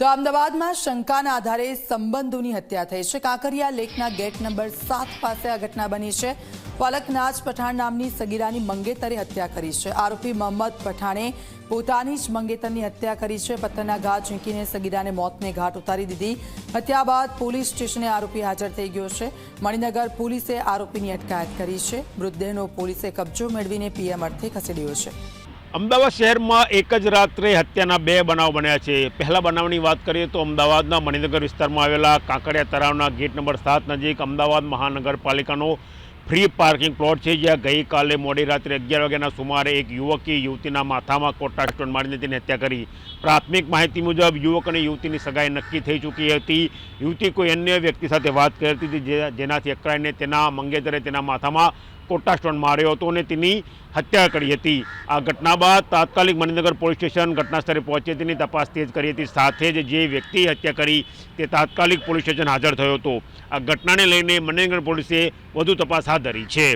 તો અમદાવાદમાં શંકાના આધારે સંબંધોની હત્યા થઈ છે. કાંકરિયા લેકના ગેટ નંબર સાત પાસે આ ઘટના બની છે. પલકનાજ પઠાણ નામની સગીરાની મંગેતરે હત્યા કરી છે. આરોપી મોહમ્મદ પઠાણે પોતાની જ મંગેતરની હત્યા કરી છે. પથ્થરના ઘા ઝીંકીને સગીરાને મોતને ઘાટ ઉતારી દીધી. હત્યા બાદ પોલીસ સ્ટેશને આરોપી હાજર થઈ ગયો છે. મણિનગર પોલીસે આરોપીની અટકાયત કરી છે. મૃતદેહનો પોલીસે કબજો મેળવીને પીએમ અર્થે ખસેડ્યો છે. અમદાવાદ શહેરમાં એક જ રાત્રે હત્યાના બે બનાવ બન્યા છે. પહેલા બનાવની વાત કરીએ તો અમદાવાદના મણિનગર વિસ્તારમાં આવેલા કાંકરિયા તળાવના ગેટ નંબર સાત નજીક અમદાવાદ મહાનગરપાલિકાનો ફ્રી પાર્કિંગ પ્લોટ છે, જ્યાં ગઈકાલે મોડી રાત્રે અગિયાર વાગ્યાના સુમારે એક યુવકે યુવતીના માથામાં કોટા સ્ટોન મારીને તેની હત્યા કરી. પ્રાથમિક માહિતી મુજબ યુવક અને યુવતીની સગાઈ નક્કી થઈ ચૂકી હતી. યુવતી કોઈ અન્ય વ્યક્તિ સાથે વાત કરી હતી જેનાથી અકળાઈને તેના મંગેતરે તેના માથામાં કોટા સ્ટોન માર્યો હતો અને તેની હત્યા કરી હતી. આ ઘટના બાદ તાત્કાલિક મણિનગર પોલીસ સ્ટેશન ઘટના સ્થળે પહોંચી તેની તપાસ તેજ કરી હતી. સાથે જ જે વ્યક્તિએ હત્યા કરી તે તાત્કાલિક પોલીસ સ્ટેશન હાજર થયો હતો. આ ઘટનાને લઈને મણિનગર પોલીસે વધુ તપાસ હાથ ધરી છે.